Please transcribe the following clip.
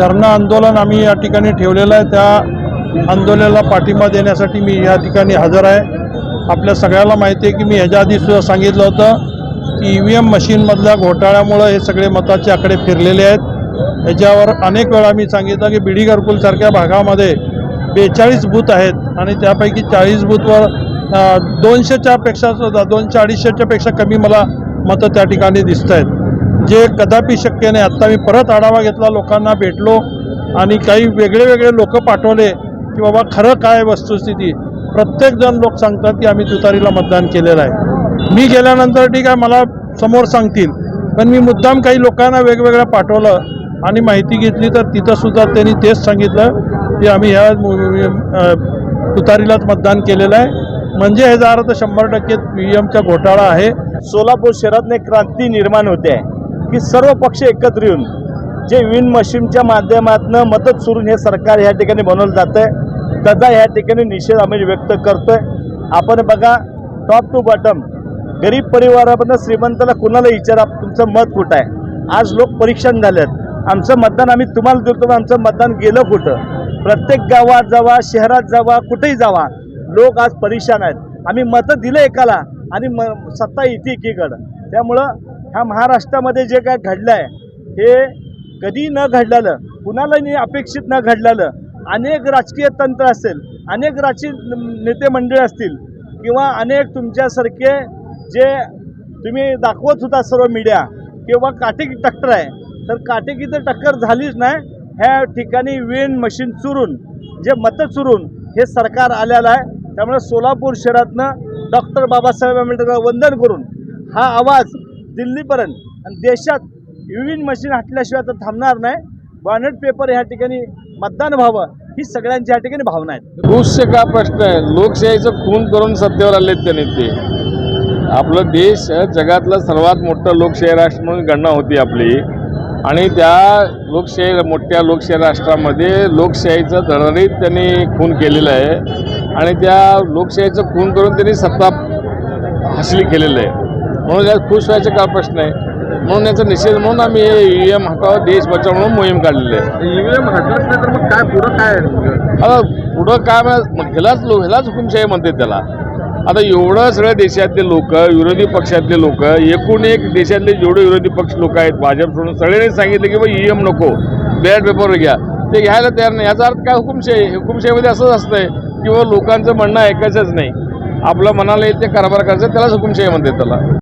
धरणं आंदोलन आम्ही या ठिकाणी ठेवलेलं आहे. त्या आंदोलनाला पाठिंबा देण्यासाठी मी या ठिकाणी हजर आहे. आपल्या सगळ्याला माहिती आहे की मी ह्याच्या आधी सुद्धा सांगितलं होतं की ई व्ही एम मशीनमधल्या घोटाळ्यामुळं हे सगळे मताचे आकडे फिरलेले आहेत. ह्याच्यावर अनेक वेळा मी सांगितलं की बिडी घरकुलसारख्या भागामध्ये बेचाळीस बूथ आहेत आणि त्यापैकी चाळीस बूथवर दोनशेच्या पेक्षा सुद्धा दोनशे अडीचशेच्या पेक्षा कमी मला मतं त्या ठिकाणी दिसत आहेत जे कदापि शक्य नाही. आत्ता मी परत आढावा घेतला लोकांना भेटलो आणि काही वेगळे वेगळे लोक पाठवले की बाबा खरं काय वस्तुस्थिती. प्रत्येकजण लोक सांगतात की आम्ही तुतारीला मतदान केलेलं आहे. मी गेल्यानंतर ठीक आहे मला समोर सांगतील. पण मी मुद्दाम काही लोकांना वेगवेगळं पाठवलं आणि माहिती घेतली तर तिथंसुद्धा त्यांनी तेच सांगितलं की आम्ही ह्या तुतारीलाच मतदान केलेलं आहे. म्हणजे ह्याचा अर्थ शंभर टक्के पी एमचा घोटाळा आहे. सोलापूर शहरात एक क्रांती निर्माण होते. आहे की सर्व पक्ष एकत्र येऊन जे विन मशीनच्या माध्यमातून मदत सुरून हे सरकार ह्या ठिकाणी बनवलं जातं आहे त्याचा ह्या ठिकाणी निषेध आम्ही व्यक्त करतोय. आपण बघा टॉप टू बॉटम गरीब परिवारामधनं श्रीमंताला कुणाला विचारा तुमचं मत कुठं आहे? आज लोक परीक्षण झालेत. आमचं मतदान आम्ही तुम्हाला देतो पण आमचं मतदान गेलं कुठं? प्रत्येक गावात जावा शहरात जावा कुठेही जावा लोक आज परेशान आहेत. आम्ही मतं दिलं एकाला आणि म सत्ता येते एकीकडं. त्यामुळं ह्या महाराष्ट्रामध्ये जे काय घडलं आहे हे कधी न घडलेलं कुणालाही अपेक्षित न घडलेलं अनेक राजकीय तंत्र असेल अनेक राजकीय नेते मंडळी असतील किंवा अनेक तुमच्यासारखे जे तुम्ही दाखवत होता सर्व मीडिया किंवा काटेकी टक्कर आहे तर काटेकी तर टक्कर झालीच नाही. ह्या ठिकाणी वेन मशीन चुरून जे मतं चुरून हे सरकार आलेलं आहे. त्यामुळे सोलापूर शहरातनं डॉक्टर बाबासाहेब आंबेडकर वंदन करून हा आवाज दिल्लीपर्यंत. आणि देशात विविन मशीन हटल्याशिवाय तर थांबणार नाही. बॉनेट पेपर ह्या ठिकाणी मतदान व्हावं ही सगळ्यांची ह्या ठिकाणी भावना आहे रूसचे का प्रश्न आहे? लोकशाहीचं खून करून सत्तेवर आले त्यांनी ते? आपलं देश जगातलं सर्वात मोठं लोकशाही राष्ट्र म्हणून गणना होती आपली. आणि त्या लोकशाही मोठ्या लोकशाही राष्ट्रामध्ये लोकशाहीचं धडधडीत त्यांनी खून केलेलं आहे. आणि त्या लोकशाहीचं खून करून त्यांनी सत्ता हासली केलेलं आहे. म्हणून यात खुश व्हायचा का प्रश्न आहे? म्हणून याचा निषेध म्हणून आम्ही हे ई एम हटाव देश बचाव म्हणून मोहीम काढलेली आहे. ईव्हीएम हटलंच नाही तर मग काय पुढं काय? आता पुढं काय ह्यालाच लो ह्यालाच हुकुमशाही म्हणते त्याला. आता एवढं सगळ्या देशातले लोक विरोधी पक्षातले लोक एकूण एक देशातले जेवढे विरोधी पक्ष लोक आहेत भाजप सोडून सगळ्यांनी सांगितलं की बा ईएम नको बॅलेट पेपर घ्या. ते घ्यायला तयार नाही. याचा अर्थ काय हुकुमशाही हुकुमशाहीमध्ये असंच असतंय की बाबा लोकांचं म्हणणं ऐकायचंच नाही. आपलं मनाला येईल ते कारभार करायचं त्यालाच हुकुमशाही म्हणते त्याला.